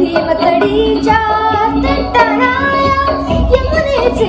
ഭീമത്തടീ ചാത്തട്ടനായ യമുനേ ചേ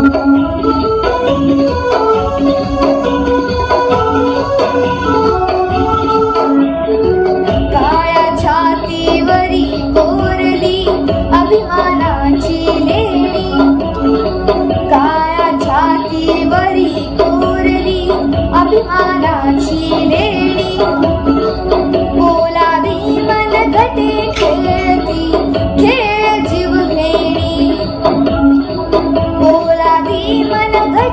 Thank you.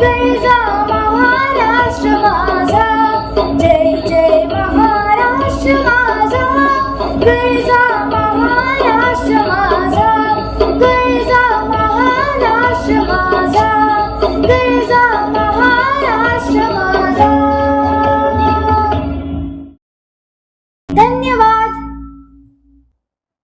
gay